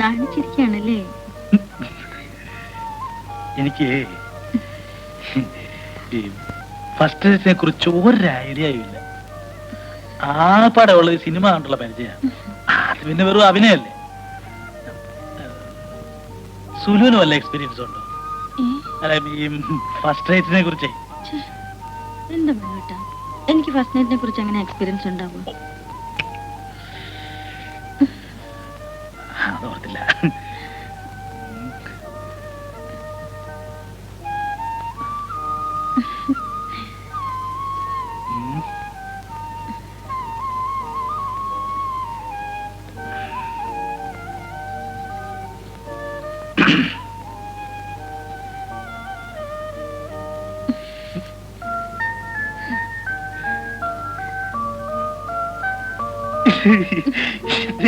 നാണിച്ചിരിക്കുകയാണല്ലേ? എനിക്ക് ഫസ്റ്റ് ഡേറ്റിനെ കുറിച്ച് ഒരു ഐഡിയയില്ല ആപ്പാടെ ഉള്ളത് സിനിമ കണ്ടുള്ള പരിചയമാണ് അത് പിന്നെ വെറും അഭിനയല്ലേ? സുലുവിന് വല്ല എക്സ്പീരിയൻസ് ഉണ്ടോ? അല്ല ഈ ഫസ്റ്റ് ഡേറ്റിനെ കുറിച്ച്. എന്താ എനിക്ക് ഫസ്റ്റ് നൈറ്റിനെ കുറിച്ച് അങ്ങനെ എക്സ്പീരിയൻസ് ഉണ്ടാവും? ഓർത്തില്ല ഉം.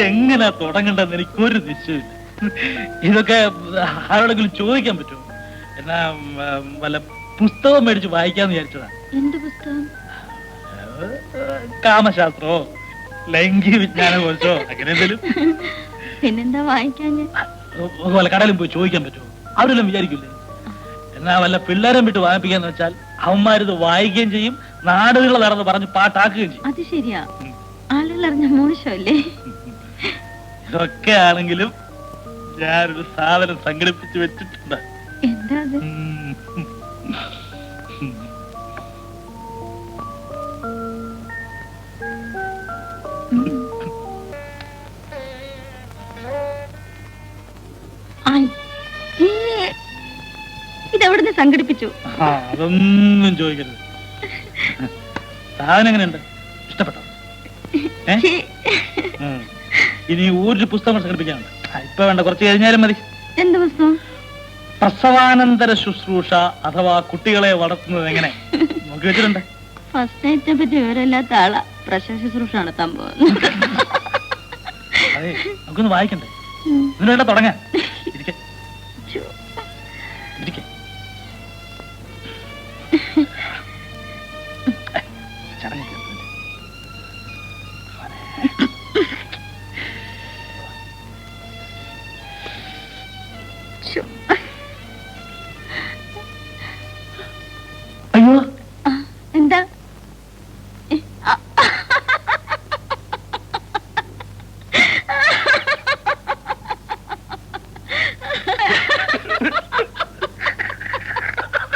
എങ്ങനെ തുടങ്ങണ്ടെന്ന് എനിക്കൊരു നിശ്ചയമില്ല. ഇതൊക്കെ ആരോടെങ്കിലും ചോദിക്കാൻ പറ്റുമോ? എന്നാ വല്ല പുസ്തകം മേടിച്ച് വായിക്കാന്ന് വിചാരിച്ചതാ. എന്ത് പുസ്തകം? കാമശാസ്ത്രോ ലൈംഗിക വിജ്ഞാനം അങ്ങനെ എന്തെങ്കിലും? പിന്നെന്താ വായിക്കാൻ വല്ല കടയിലും പോയി ചോദിക്കാൻ പറ്റുമോ? അവരെല്ലാം വിചാരിക്കില്ലേ? എന്നാ വല്ല പിള്ളേരെ വിട്ട് വായിപ്പിക്കാന്ന് വെച്ചാൽ അവന്മാരിത് വായിക്കുകയും ചെയ്യും നാടുകളിൽ നടന്ന് പറഞ്ഞ് പാട്ടാക്കുകയും ചെയ്യും. അത് ശരിയാ. ആളുകൾ അറിഞ്ഞ മോശമല്ലേ? ഇതൊക്കെ ആണെങ്കിലും ഞാനൊരു സാധനം സംഘടിപ്പിച്ച് വെച്ചിട്ടുണ്ട്. എന്താ അത്. ഇതെവിടുന്ന് സംഘടിപ്പിച്ചു? അതൊന്നും ചോദിക്കരുത്. സാധനം എങ്ങനെയുണ്ട്? ഇനി ഒരു പുസ്തകം സംഘടിപ്പിക്കാനുണ്ട് ഇപ്പൊ വേണ്ട കുറച്ച് കഴിഞ്ഞാലും മതി. എന്ത് പുസ്തകം? പ്രസവാനന്തര ശുശ്രൂഷ അഥവാ കുട്ടികളെ വളർത്തുന്നത് എങ്ങനെ? നോക്കി വെച്ചിട്ടുണ്ട്. ഫസ്റ്റ് നൈറ്റിനെ പറ്റി വിവരമില്ലാത്ത ആളാ. പ്രശംസ ശുശ്രൂഷ നടത്താൻ പോകുന്നു അതെ നമുക്കൊന്ന് വായിക്കണ്ടേ? ഇതിനുവേണ്ട തുടങ്ങാൻ ഇരിക്കെ. ഇരിക്കെ.